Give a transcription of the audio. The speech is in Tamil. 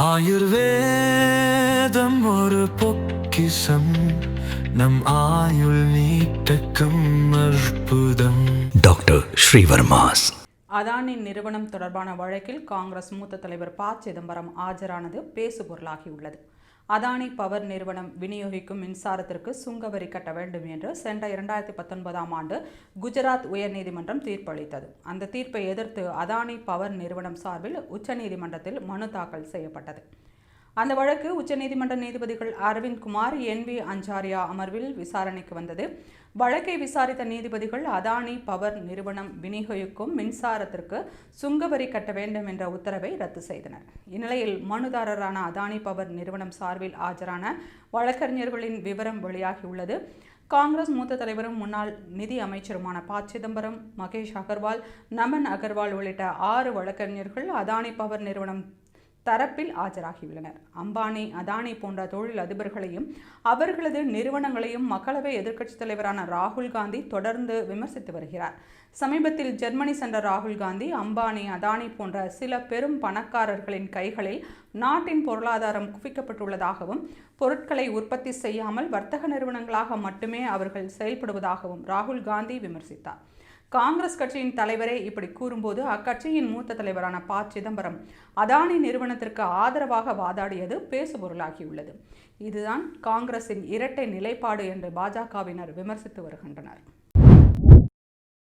ஆயுர்வேதம் ஒரு பொக்கிசம் நம் ஆயுள் நீட்டக்கும் அற்புதம். டாக்டர் ஸ்ரீவர்மாஸ். அதானின் நிறுவனம் தொடர்பான வழக்கில் காங்கிரஸ் மூத்த தலைவர் ப. சிதம்பரம் ஆஜரானது பேசுபொருளாகியுள்ளது. அதானி பவர் நிறுவனம் விநியோகிக்கும் மின்சாரத்திற்கு சுங்கவரி கட்ட வேண்டும் என்று சென்ற இரண்டாயிரத்தி பத்தொன்பதாம் ஆண்டு குஜராத் உயர்நீதிமன்றம் தீர்ப்பளித்தது. அந்த தீர்ப்பை எதிர்த்து அதானி பவர் நிறுவனம் சார்பில் உச்சநீதிமன்றத்தில் மனு தாக்கல் செய்யப்பட்டது. அந்த வழக்கு உச்சநீதிமன்ற நீதிபதிகள் அரவிந்த் குமார் என் வி அஞ்சாரியா அமர்வில் விசாரணைக்கு வந்தது. வழக்கை விசாரித்த நீதிபதிகள் அதானி பவர் நிறுவனம் விநியோகிக்கும் மின்சாரத்திற்கு சுங்கவரி கட்ட வேண்டும் என்ற உத்தரவை ரத்து செய்தனர். இந்நிலையில் மனுதாரரான அதானி பவர் நிறுவனம் சார்பில் ஆஜரான வழக்கறிஞர்களின் விவரம் வெளியாகியுள்ளது. காங்கிரஸ் மூத்த தலைவரும் முன்னாள் நிதி அமைச்சருமான ப. சிதம்பரம் மகேஷ் அகர்வால் நமன் அகர்வால் உள்ளிட்ட ஆறு வழக்கறிஞர்கள் அதானி பவர் நிறுவனம் தரப்பில் ஆஜராகியுள்ளனர். அம்பானி அதானி போன்ற தொழில் அதிபர்களையும் அவர்களது நிறுவனங்களையும் மக்களவை எதிர்க்கட்சித் தலைவரான ராகுல் காந்தி தொடர்ந்து விமர்சித்து வருகிறார். சமீபத்தில் ஜெர்மனி சென்ற ராகுல் காந்தி அம்பானி அதானி போன்ற சில பெரும் பணக்காரர்களின் கைகளில் நாட்டின் பொருளாதாரம் குவிக்கப்பட்டுள்ளதாகவும் பொருட்களை உற்பத்தி செய்யாமல் வர்த்தக நிறுவனங்களாக மட்டுமே அவர்கள் செயல்படுவதாகவும் ராகுல் காந்தி விமர்சித்தார். காங்கிரஸ் கட்சியின் தலைவரே இப்படி கூறும்போது அக்கட்சியின் மூத்த தலைவரான ப. சிதம்பரம் அதானி நிறுவனத்திற்கு ஆதரவாக வாதாடியது பேசுபொருளாகியுள்ளது. இதுதான் காங்கிரசின் இரட்டை நிலைப்பாடு என்று பாஜகவினர் விமர்சித்து வருகின்றனர்.